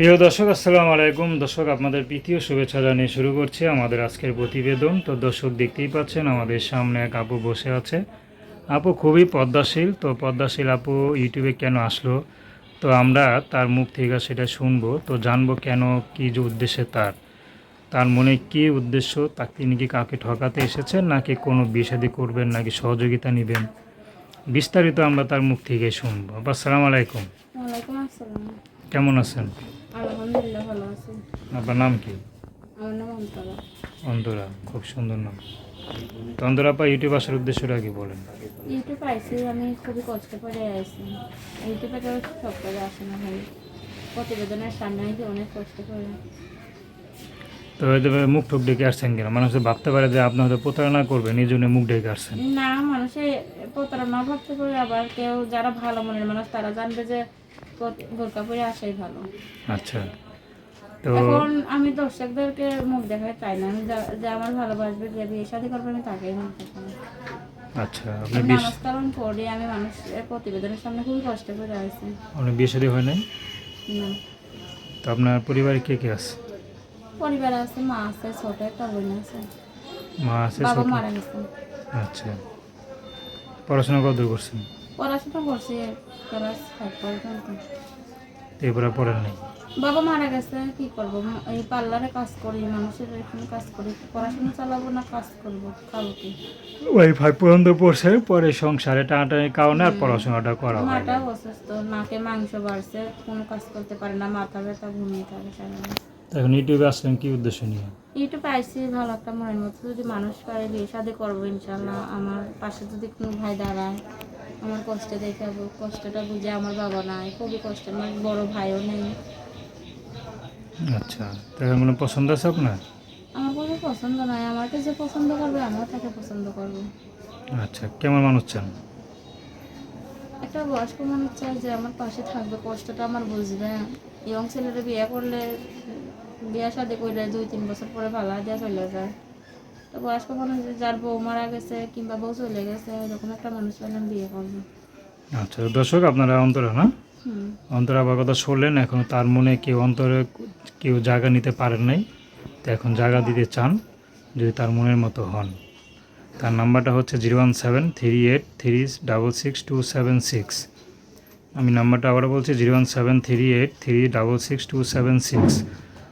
প্রিয় দর্শক আসসালামু আলাইকুম। দর্শক আপনাদের প্রীতীয় শুভেচ্ছা জানিয়ে শুরু করছি আমাদের আজকের প্রতিবেদন। তো দর্শক দেখতেই পাচ্ছেন আমাদের সামনে এক আপু বসে আছে। আপু খুবই পদ্মাশীল। তো পদ্মাশীল আপু ইউটিউবে কেন আসলো? তো আমরা তার মুখ থেকে সেটা শুনব। তো জানব কেন কী যে উদ্দেশ্যে তার? তার মনে কী উদ্দেশ্য? তাকে তিনি কি কাউকে ঠকাতে এসেছেন নাকি কোনো বিষাদি করবেন নাকি সহযোগিতা নেবেন? বিস্তারিত আমরা তার মুখ থেকে শুনব। আপা আসসালামু আলাইকুম। কেমন আছেন? আপনার নাম কি? আমার নাম অন্তরা। অন্তরা খুব সুন্দর নাম। তো অন্তরা আপা ইউটিউব আসার উদ্দেশ্যটা কি বলেন? ইউটিউব আইসি আমি খুবই কষ্ট করে আইসি। ইউটিউবে তো সব করে আসে না ভাই। প্রতিবেদনের সামনে আইসি অনেক কষ্ট করে তো হয়তো মুখ টুক ডেকে আসছেন কিনা? মানুষ ভাবতে পারে যে আপনি হয়তো প্রতারণা করবেন এই জন্য মুখ ডেকে আসছেন। না মানুষে প্রতারণা ভাবতে পারে আবার কেউ যারা ভালো মনের মানুষ তারা জানবে যে বোরকা পরে আসাই ভালো। আচ্ছা। তো এখন আমি দর্শকদেরকে মুখ দেখাতে চাই না। আমি যা- আমার ভালোবাসবে যে বিয়ে শাদী করবে আমি তাকেই মুখ দেখাবো। আচ্ছা আপনি বিশ নামাজকারণ পড়ি আমি মানুষের প্রতিবেদনের সামনে খুবই কষ্ট করে আইসি আপনি বিয়ে শাদী হয় নাই? না। তো আপনার পরিবারে কে কে আছে? পরিবার আছে মা আছে ছোট একটা বোন আছে। মা আছে বাবা মারা গেছে। আচ্ছা। পড়াশোনা কত করছেন? পড়াশোনা করছি ক্লাস ফাইভ পর্যন্ত। তো এরপরে পড়েন নাই। বাবা মারা গেছে কি করব? এই পার্লারে কাজ করি মানুষের এখানে কাজ করি। পড়াশোনা চালাবো না কাজ করব খাব কি? ওই ফাইভ পর্যন্ত পড়ছে পরে সংসারে টানাটানির কারণে আর পড়াশোনাটা করা হয় না। অসুস্থ নাকে মাংস বাড়ছে কোনো কাজ করতে পারে না মাথা ব্যথা ঘুমিয়ে থাকে এখন ইউটিউবে আসলেন কি উদ্দেশ্য নিয়ে? ইউটিউবে আইসি ভালো একটা মনের মতো যদি মানুষ পারে বিয়ে শাদি করব ইনশাল্লাহ আমার পাশে যদি কোনো ভাই দাঁড়ায় আমার কষ্ট দেখাবো কষ্টটা বুঝে আমার বাবা নাই খুবই কষ্ট আমার বড় ভাইও নেই। আচ্ছা তো এখন কোনো পছন্দ আছে আপনার? আমার কোনো পছন্দ নাই আমাকে যে পছন্দ করবে আমিও তাকে পছন্দ করব। আচ্ছা কেমন মানুষ চান? একটা বয়স্ক মানুষ চাই যে আমার পাশে থাকবে কষ্টটা আমার বুঝবে। ইয়ং ছেলেরা বিয়ে করলে বিয়ে শাদি করলে দুই তিন বছর পরে ভালো দিয়ে চলে যায়। তো বয়স্ক মানুষ যার বউ মারা গেছে কিংবা বউ চলে গেছে এরকম একটা মানুষ হলে আমি বিয়ে করব। আচ্ছা দর্শক আপনারা অন্তরা না? অন্তরা আবার কথা শুনলেন এখন তার মনে কেউ অন্তরে কেউ জায়গা নিতে পারেন নাই তো এখন জায়গা দিতে চান যদি তার মনের মতো হন। তার নাম্বারটা হচ্ছে zero one seven three eight three double six two seven six. আমি নাম্বারটা আবার বলছি zero one seven three eight three double six two seven six.